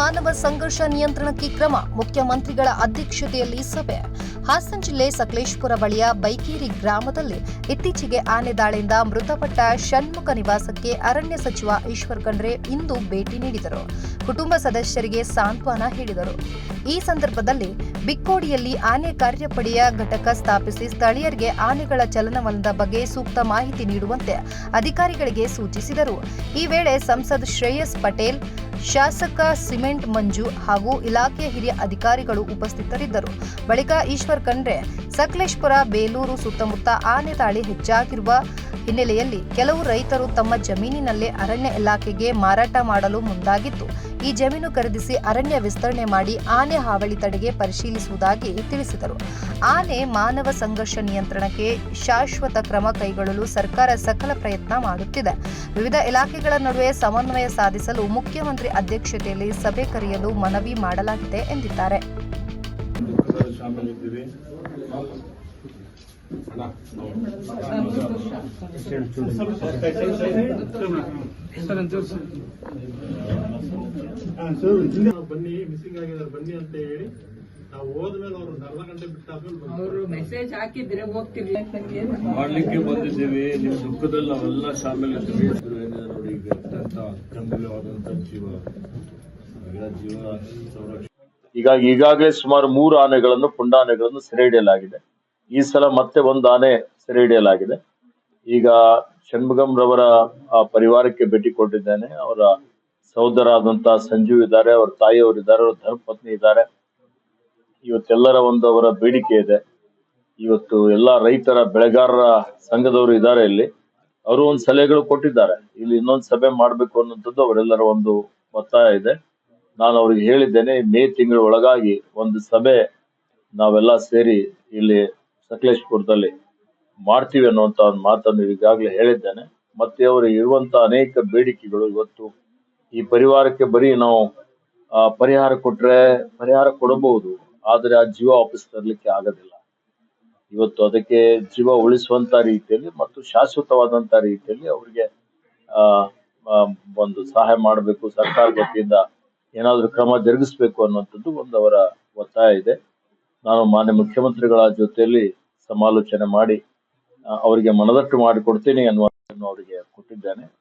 ಮಾನವ ಸಂಘರ್ಷ ನಿಯಂತ್ರಣಕ್ಕೆ ಕ್ರಮ, ಮುಖ್ಯಮಂತ್ರಿಗಳ ಅಧ್ಯಕ್ಷತೆಯಲ್ಲಿ ಸಭೆ. ಹಾಸನ ಜಿಲ್ಲೆ ಸಕಲೇಶ್ಪುರ ಬಳಿಯ ಬೈಕೇರಿ ಗ್ರಾಮದಲ್ಲಿ ಇತ್ತೀಚೆಗೆ ಆನೆ ದಾಳಿಯಿಂದ ಮೃತಪಟ್ಟ ಷಣ್ಮುಖ ನಿವಾಸಕ್ಕೆ ಅರಣ್ಯ ಸಚಿವ ಈಶ್ವರ್ ಖಂಡ್ರೆ ಇಂದು ಭೇಟಿ ನೀಡಿದರು. ಕುಟುಂಬ ಸದಸ್ಯರಿಗೆ ಸಾಂತ್ವನ ಹೇಳಿದರು. ಈ ಸಂದರ್ಭದಲ್ಲಿ ಬಿಕ್ಕೋಡಿಯಲ್ಲಿ ಆನೆ ಕಾರ್ಯಪಡೆಯ ಘಟಕ ಸ್ಥಾಪಿಸಿ ಸ್ಥಳೀಯರಿಗೆ ಆನೆಗಳ ಚಲನವಲನದ ಬಗ್ಗೆ ಸೂಕ್ತ ಮಾಹಿತಿ ನೀಡುವಂತೆ ಅಧಿಕಾರಿಗಳಿಗೆ ಸೂಚಿಸಿದರು. ಈ ವೇಳೆ ಸಂಸದ್ ಶ್ರೇಯಸ್ ಪಟೇಲ್ ಶಾಸಕ ಸಿಮೆಂಟ್ ಮಂಜು ಹಾಗೂ ಇಲಾಖೆಯ ಹಿರಿಯ ಅಧಿಕಾರಿಗಳು ಉಪಸ್ಥಿತರಿದ್ದರು. ಬಳಿಕ ಈಶ್ವರ್ ಖಂಡ್ರೆ, ಸಕಲೇಶ್ಪುರ, ಬೇಲೂರು ಸುತ್ತಮುತ್ತ ಆನೆ ತಾಳಿ ಹೆಚ್ಚಾಗಿರುವ ಹಿನ್ನೆಲೆಯಲ್ಲಿ ಕೆಲವು ರೈತರು ತಮ್ಮ ಜಮೀನಿನಲ್ಲೇ ಅರಣ್ಯ ಇಲಾಖೆಗೆ ಮಾರಾಟ ಮಾಡಲು ಮುಂದಾಗಿತ್ತು. ಈ ಜಮೀನು ಖರೀದಿಸಿ ಅರಣ್ಯ ವಿಸ್ತರಣೆ ಮಾಡಿ ಆನೆ ಹಾವಳಿ ತಡೆಗೆ ಪರಿಶೀಲಿಸುವುದಾಗಿ ತಿಳಿಸಿದರು. ಆನೆ ಮಾನವ ಸಂಘರ್ಷ ನಿಯಂತ್ರಣಕ್ಕೆ ಶಾಶ್ವತ ಕ್ರಮ ಕೈಗೊಳ್ಳಲು ಸರ್ಕಾರ ಸಕಲ ಪ್ರಯತ್ನ ಮಾಡುತ್ತಿದೆ. ವಿವಿಧ ಇಲಾಖೆಗಳ ನಡುವೆ ಸಮನ್ವಯ ಸಾಧಿಸಲು ಮುಖ್ಯಮಂತ್ರಿ ಅಧ್ಯಕ್ಷತೆಯಲ್ಲಿ ಸಭೆ ಕರೆಯಲು ಮನವಿ ಮಾಡಲಾಗಿದೆ ಎಂದಿದ್ದಾರೆ. ಬನ್ನಿ ಮಿಸ್ಸಿಂಗ್ ಆಗಿದ್ದಾರೆ ಬನ್ನಿ ಅಂತ ಹೇಳಿ ನಾವು ಹೋದ್ಮೇಲೆ ಅವ್ರು ಅರ್ಧ ಗಂಟೆ ಬಿಟ್ಟಾದ್ಮೇಲೆ. ಅವರು ಮೆಸೇಜ್ ಹಾಕಿದ್ರೆ ನನಗೆ ಮಾಡ್ಲಿಕ್ಕೆ ಬಂದಿದ್ದೀವಿ ನಿಮ್ ದುಃಖದಲ್ಲಿ ನಾವೆಲ್ಲ ಶಾಮಿಲ್ ಇದು ನೋಡಿ ಈಗ ಅತ್ಯಂತ ಅತ್ಯಮೂಲ್ಯವಾದಂತ ಜೀವ ಈಗ ಜೀವ ಸಂರಕ್ಷಣೆ ಹೀಗಾಗಿ ಈಗಾಗಲೇ ಸುಮಾರು ಮೂರು ಆನೆಗಳನ್ನು ಪುಂಡಾನೆಗಳನ್ನು ಸೆರೆ ಹಿಡಿಯಲಾಗಿದೆ ಈ ಸಲ ಮತ್ತೆ ಒಂದು ಆನೆ ಸೆರೆ ಹಿಡಿಯಲಾಗಿದೆ. ಈಗ ಷಣ್ಮುಗಂ ರವರ ಆ, ಪರಿವಾರಕ್ಕೆ ಭೇಟಿ ಕೊಟ್ಟಿದ್ದೇನೆ. ಅವರ ಸಹೋದರ ಆದಂತ ಸಂಜೀವ್ ಇದ್ದಾರೆ ಅವ್ರ ತಾಯಿಯವರು ಇದ್ದಾರೆ ಅವರ ಧರ್ಮಪತ್ನಿ ಇದ್ದಾರೆ. ಇವತ್ತೆಲ್ಲರ ಒಂದು ಅವರ ಬೇಡಿಕೆ ಇದೆ. ಇವತ್ತು ಎಲ್ಲಾ ರೈತರ ಬೆಳೆಗಾರರ ಸಂಘದವರು ಇದ್ದಾರೆ ಇಲ್ಲಿ. ಅವರು ಒಂದು ಸಲಹೆಗಳು ಕೊಟ್ಟಿದ್ದಾರೆ. ಇಲ್ಲಿ ಇನ್ನೊಂದು ಸಭೆ ಮಾಡಬೇಕು ಅನ್ನೋಂಥದ್ದು ಅವರೆಲ್ಲರ ಒಂದು ಒತ್ತಾಯ ಇದೆ. ನಾನು ಅವ್ರಿಗೆ ಹೇಳಿದ್ದೇನೆ ಮೇ ತಿಂಗಳ ಒಳಗಾಗಿ ಒಂದು ಸಭೆ ನಾವೆಲ್ಲ ಸೇರಿ ಇಲ್ಲಿ ಸಕಲೇಶ್ಪುರದಲ್ಲಿ ಮಾಡ್ತೀವಿ ಅನ್ನುವಂತ ಒಂದು ಮಾತನ್ನು ಈಗಾಗಲೇ ಹೇಳಿದ್ದೇನೆ. ಮತ್ತೆ ಅವರು ಇರುವಂತ ಅನೇಕ ಬೇಡಿಕೆಗಳು ಇವತ್ತು ಈ ಪರಿವಾರಕ್ಕೆ ಬರೀ ನಾವು ಪರಿಹಾರ ಕೊಟ್ರೆ ಪರಿಹಾರ ಕೊಡಬಹುದು, ಆದರೆ ಆ ಜೀವ ವಾಪಸ್ ತರಲಿಕ್ಕೆ ಆಗೋದಿಲ್ಲ. ಇವತ್ತು ಅದಕ್ಕೆ ಜೀವ ಉಳಿಸುವಂತ ರೀತಿಯಲ್ಲಿ ಮತ್ತು ಶಾಶ್ವತವಾದಂತ ರೀತಿಯಲ್ಲಿ ಅವರಿಗೆ ಒಂದು ಸಹಾಯ ಮಾಡಬೇಕು ಸರ್ಕಾರದ ವತಿಯಿಂದ ಏನಾದರೂ ಕ್ರಮ ಜರುಗಿಸಬೇಕು ಅನ್ನುವಂಥದ್ದು ಒಂದು ಅವರ ಒತ್ತಾಯ ಇದೆ. ನಾನು ಮಾನ್ಯ ಮುಖ್ಯಮಂತ್ರಿಗಳ ಜೊತೆಯಲ್ಲಿ ಸಮಾಲೋಚನೆ ಮಾಡಿ ಅವರಿಗೆ ಮನದಟ್ಟು ಮಾಡಿಕೊಡ್ತೀನಿ ಅನ್ನುವಂಥದ್ದನ್ನು ಅವರಿಗೆ ಕೊಟ್ಟಿದ್ದೇನೆ.